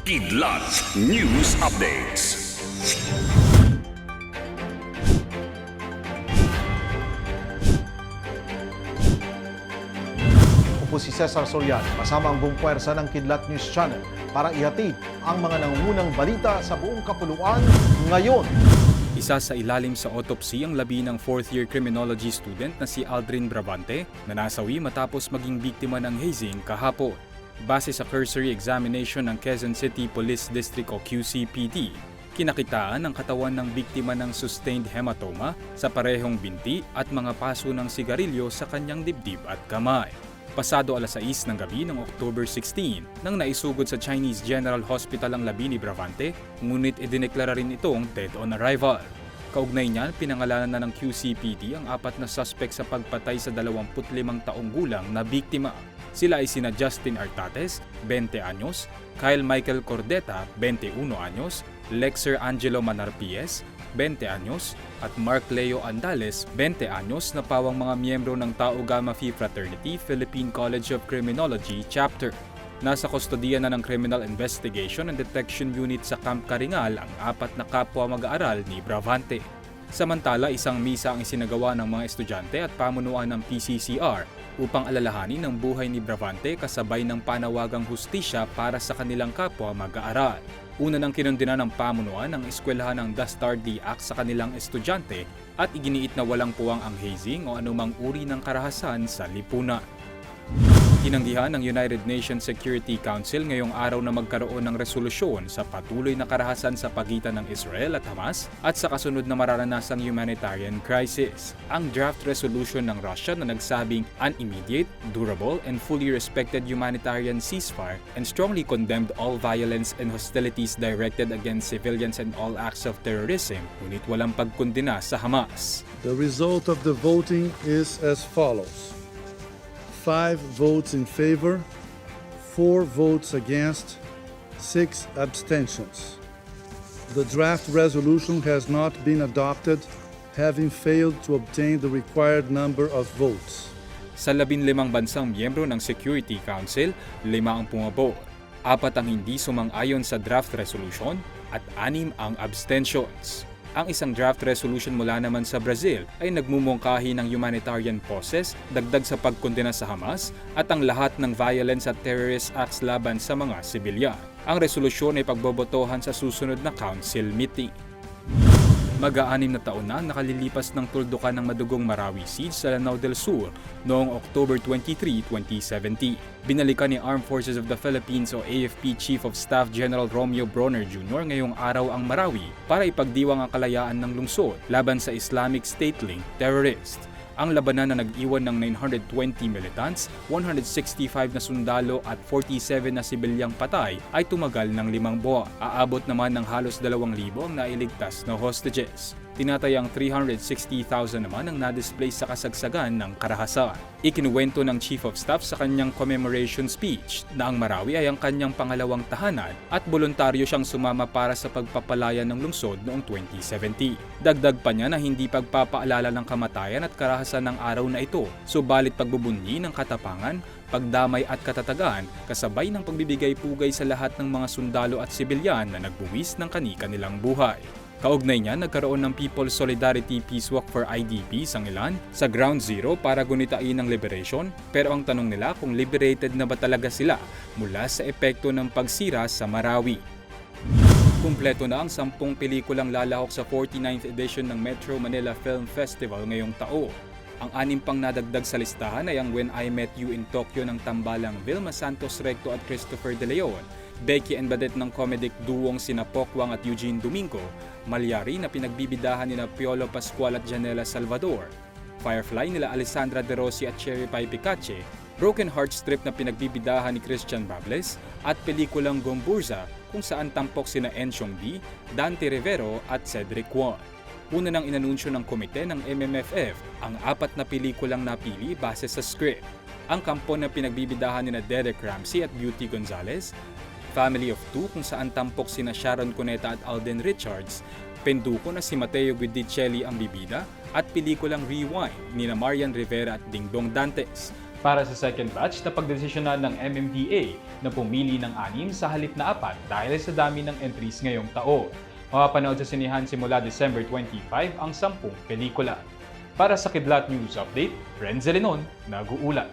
Kidlat News Updates. Ako po si Cesar Soriano, kasama ang buong puwersa ng Kidlat News Channel para ihatid ang mga nangungunang balita sa buong kapuluan ngayon. Isa sa ilalim sa autopsy ang labi ng fourth-year criminology student na si Aldrin Bravante na nasawi matapos maging biktima ng hazing kahapon. Base sa cursory examination ng Quezon City Police District o QCPD, kinakitaan ang katawan ng biktima ng sustained hematoma sa parehong binti at mga paso ng sigarilyo sa kanyang dibdib at kamay. Pasado alas 6 ng gabi ng October 16 nang naisugod sa Chinese General Hospital ang labi ni Bravante, ngunit idineklara rin itong dead on arrival. Kaugnay niyan, pinangalanan na ng QCPD ang apat na suspect sa pagpatay sa 25 taong gulang na biktima. Sila ay sina Justin Artates, 20 anyos, Kyle Michael Cordeta, 21 anyos, Lexer Angelo Manarpies, 20 anyos, at Mark Leo Andales, 20 anyos na pawang mga miyembro ng Tau Gamma Phi Fraternity Philippine College of Criminology Chapter. Nasa kustodiya na ng Criminal Investigation and Detection Unit sa Camp Karingal ang apat na kapwa mag-aaral ni Bravante. Samantala, isang misa ang isinagawa ng mga estudyante at pamunuan ng PCCR upang alalahanin ang buhay ni Bravante kasabay ng panawagang hustisya para sa kanilang kapwa mag-aaral. Una nang kinundina ng pamunuan ang eskwelahan ng Dastardi Act sa kanilang estudyante at iginiit na walang puwang ang hazing o anumang uri ng karahasan sa lipunan. Tinanggihan ng United Nations Security Council ngayong araw na magkaroon ng resolusyon sa patuloy na karahasan sa pagitan ng Israel at Hamas at sa kasunod na mararanasang humanitarian crisis. Ang draft resolution ng Russia na nagsabing an immediate, durable, and fully respected humanitarian ceasefire and strongly condemned all violence and hostilities directed against civilians and all acts of terrorism, ngunit walang pagkundina sa Hamas. The result of the voting is as follows five votes in favor, four votes against, six abstentions. The draft resolution has not been adopted, having failed to obtain the required number of votes. Sa labinlimang bansang miyembro ng Security Council, lima ang pumabo. Apat ang hindi sumang-ayon sa draft resolution at anim ang abstentions. Ang isang draft resolution mula naman sa Brazil ay nagmumungkahi ng humanitarian process, dagdag sa pagkondena sa Hamas at ang lahat ng violence at terrorist acts laban sa mga sibilyan. Ang resolusyon ay pagbobotohan sa susunod na council meeting. Mag-aanim na taon na nakalilipas ng tuldukan ng madugong Marawi Siege sa Lanao del Sur noong October 23, 2017. Binalikan ni Armed Forces of the Philippines o AFP Chief of Staff General Romeo Bronner Jr. ngayong araw ang Marawi para ipagdiwang ang kalayaan ng lungsod laban sa Islamic State-linked terrorist ang labanan na nag-iwan ng 920 militants, 165 na sundalo at 47 na sibilyang patay ay tumagal ng limang buwan. Aabot naman ng halos 2,000 ang nailigtas na hostages. Tinatayang 360,000 naman ang na-display sa kasagsagan ng karahasan. Ikinuwento ng Chief of Staff sa kanyang commemoration speech na ang Marawi ay ang kanyang pangalawang tahanan at voluntaryo siyang sumama para sa pagpapalaya ng lungsod noong 2017. Dagdag pa niya na hindi pagpapaalala ng kamatayan at karahasan ng araw na ito, subalit pagbubunyi ng katapangan, pagdamay at katatagan kasabay ng pagbibigay pugay sa lahat ng mga sundalo at sibilyan na nagbuwis ng kani-kanilang buhay. Kaugnay niya, nagkaroon ng People's Solidarity Peace Walk for IDPs ang ilan sa Ground Zero para gunitain ang liberation pero ang tanong nila kung liberated na ba talaga sila mula sa epekto ng pagsira sa Marawi. Kumpleto na ang sampung pelikulang lalahok sa 49th edition ng Metro Manila Film Festival ngayong taon. Ang anim pang nadagdag sa listahan ay ang When I Met You in Tokyo ng tambalang Vilma Santos Recto at Christopher De Leon, Becky and Badet ng comedic duong sina Pokwang at Eugene Domingo, Malyari na pinagbibidahan nina Piolo Pascual at Janela Salvador, Firefly nila Alessandra De Rossi at Cherry Pie Picache, Broken Heart Strip na pinagbibidahan ni Christian Bables, at pelikulang Gomburza kung saan tampok sina Enchong B, Dante Rivero at Cedric Juan. Una nang inanunsyo ng komite ng MMFF ang apat na pelikulang napili base sa script. Ang kampo na pinagbibidahan ni na Derek Ramsey at Beauty Gonzalez, Family of Two kung saan tampok sina Sharon Cuneta at Alden Richards, Penduko na si Mateo Guidicelli ang bibida, at pelikulang Rewind ni na Marian Rivera at Dingdong Dantes. Para sa second batch, napagdesisyonan ng MMDA na pumili ng anim sa halip na apat dahil sa dami ng entries ngayong taon. Mapapanood sa sinihan simula December 25 ang 10 pelikula. Para sa Kidlat News Update, Lenon, nag-uulat.